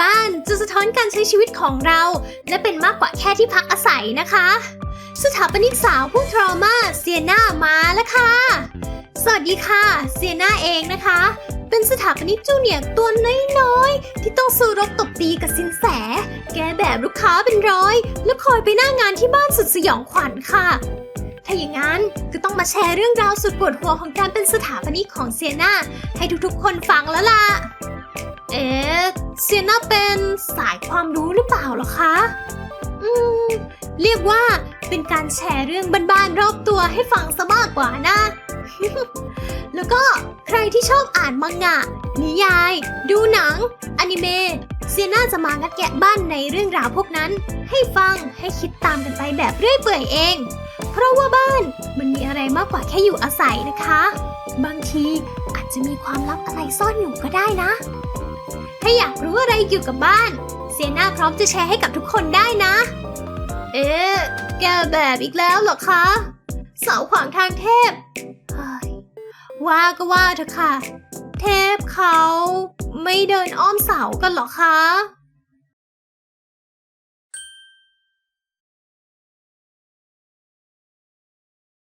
บ้านจะสะท้อนการใช้ชีวิตของเรา และเป็นมากกว่าแค่ที่พักอาศัยนะคะ สถาปนิกสาวผู้ทรมาเซียนามาแล้วค่ะ สวัสดีค่ะ เซียนาเองนะคะ เป็นสถาปนิกจูเนียร์ตัวน้อยๆ ที่ต้องสู้รบตบตีกับสินแส แกแบบลูกค้าเป็นร้อย แล้วคอยไปหน้างานที่บ้านสุดสยองขวัญค่ะถ้าอย่างนั้นก็ต้องมาแชร์เรื่องราวสุดปวดหัวของการเป็นสถาปนิกของเซียนาให้ทุกๆ คนฟังแล้วล่ะ เอ๊ะ เซียนาเป็นสายความรู้หรือเปล่าเหรอคะ อืม เรียกว่าเป็นการแชร์เรื่องบ้านๆรอบตัวให้ฟังซะมากกว่านะ แล้วก็ใครที่ชอบอ่านมังงะ นิยาย ดูหนัง อนิเมะเซียน่าจะมางัดแกะบ้านในเรื่องราวพวกนั้น ให้ฟังให้คิดตามกันไปแบบเรื่อยเปื่อยเอง เพราะว่าบ้านมันมีอะไรมากกว่าแค่อยู่อาศัยนะคะ บางทีอาจจะมีความลับอะไรซ่อนอยู่ก็ได้นะ ถ้าอยากรู้อะไรเกี่ยวกับบ้าน เซียน่าพร้อมจะแชร์ให้กับทุกคนได้นะ เอ๊ะ แกแบบอีกแล้วเหรอคะ เสาขวางทางเทพเฮ้ยว่าก็ว่าเถอะค่ะ เทพเขาไม่เดินอ้อมเสากันเหรอคะ